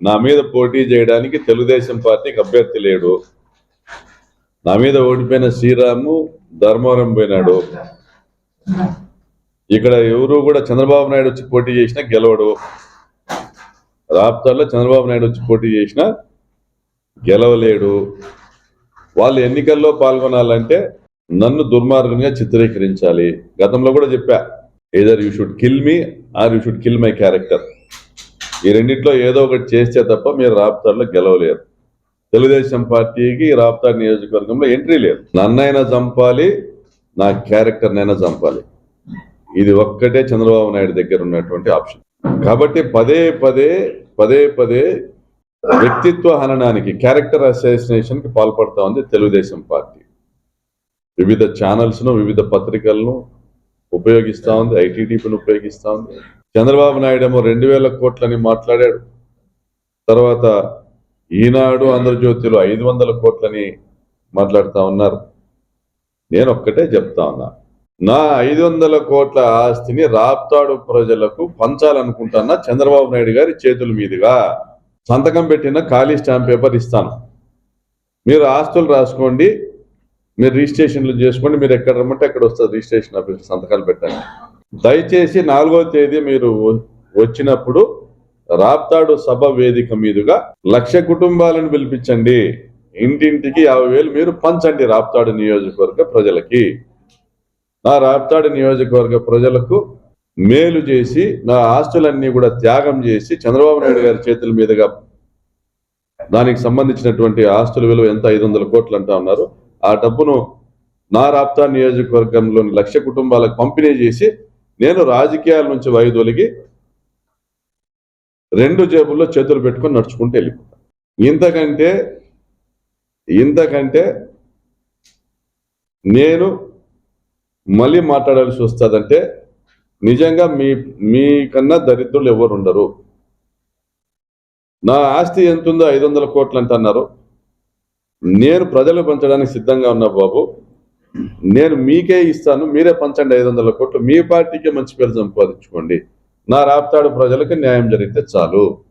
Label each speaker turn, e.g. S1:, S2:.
S1: నా మీద పోటీ చేయడానికి తెలుగుదేశం పార్టీకి అభ్యర్థి లేడు. నా మీద ఓడిపోయిన శ్రీరాము ధర్మవరం పోయినాడు. ఇక్కడ ఎవరు కూడా చంద్రబాబు నాయుడు వచ్చి పోటీ చేసినా గెలవడు. రాప్తాల్లో చంద్రబాబు నాయుడు వచ్చి పోటీ చేసినా గెలవలేడు. వాళ్ళు ఎన్నికల్లో పాల్గొనాలంటే నన్ను దుర్మార్గంగా చిత్రీకరించాలి. గతంలో కూడా చెప్పా either you should kill me or you should kill my character ఈ రెండిట్లో ఏదో ఒకటి చేస్తే తప్ప మీరు రాప్తాడులో గెలవలేరు. తెలుగుదేశం పార్టీకి రాప్తాడు నియోజకవర్గంలో ఎంట్రీ లేదు. నన్నైనా చంపాలి నా క్యారెక్టర్నైనా చంపాలి. ఇది ఒక్కటే చంద్రబాబు నాయుడు దగ్గర ఉన్నటువంటి ఆప్షన్. కాబట్టి పదే పదే పదే పదే వ్యక్తిత్వ హననానికి క్యారెక్టర్ అసోసినేషన్కి పాల్పడతా ఉంది తెలుగుదేశం పార్టీ. వివిధ ఛానల్స్ను వివిధ పత్రికలను ఉపయోగిస్తా ఉంది ఐటీడీపీని ఉపయోగిస్తూ ఉంది. చంద్రబాబు నాయుడు ఏమో రెండు వేల కోట్లని మాట్లాడాడు. తర్వాత ఈనాడు ఆంధ్రజ్యోతిలో ఐదు వందల కోట్లని మాట్లాడుతా ఉన్నారు. నేను ఒక్కటే చెప్తా ఉన్నా. నా ఐదు వందల కోట్ల ఆస్తిని రాప్తాడు ప్రజలకు పంచాలనుకుంటున్నా చంద్రబాబు నాయుడు గారి చేతుల మీదుగా సంతకం పెట్టిన ఖాళీ స్టాంప్ పేపర్ ఇస్తాను. మీరు ఆస్తులు రాసుకోండి మీరు రిజిస్ట్రేషన్లు చేసుకోండి మీరు ఎక్కడ రమ్మంటే అక్కడ వస్తుంది రిజిస్ట్రేషన్ ఆఫీస్ సంతకాలు పెట్టండి దయచేసి నాలుగో తేదీ మీరు వ- వచ్చినప్పుడు రాప్తాడు సభ వేదిక మీదుగా లక్ష కుటుంబాలను పిలిపించండి. ఇంటింటికి యాభై వేలు మీరు పంచండి రాప్తాడు నియోజకవర్గ ప్రజలకి. నా రాప్తాడు నియోజకవర్గ ప్రజలకు మేలు చేసి నా ఆస్తులన్నీ కూడా త్యాగం చేసి చంద్రబాబు నాయుడు గారి చేతుల మీదుగా దానికి సంబంధించినటువంటి ఆస్తుల విలువ ఎంత? ఐదు వందల కోట్లు అంటా ఉన్నారు. ఆ డబ్బును నా రాప్తా నియోజకవర్గంలోని లక్ష కుటుంబాలకు పంపిణీ చేసి నేను రాజకీయాల నుంచి వైదొలిగి రెండు జేబుల్లో చేతులు పెట్టుకొని నడుచుకుంటూ వెళ్ళిపోతాను ఇంతకంటే ఇంతకంటే నేను మళ్ళీ మాట్లాడాల్సి వస్తుందంటే నిజంగా మీ మీకన్నా దరిద్రులు ఎవరు ఉండరు. నా ఆస్తి ఎంత ఉందో ఐదు వందల కోట్లు అంటున్నారు. నేను ప్రజలు పంచడానికి సిద్ధంగా ఉన్నా బాబు. నేను మీకే ఇస్తాను మీరే పంచండి ఐదు వందల కోట్లు మీ పార్టీకే మంచి పేరు సంపాదించుకోండి. నా రాప్తాడు ప్రజలకు న్యాయం జరిగితే చాలు.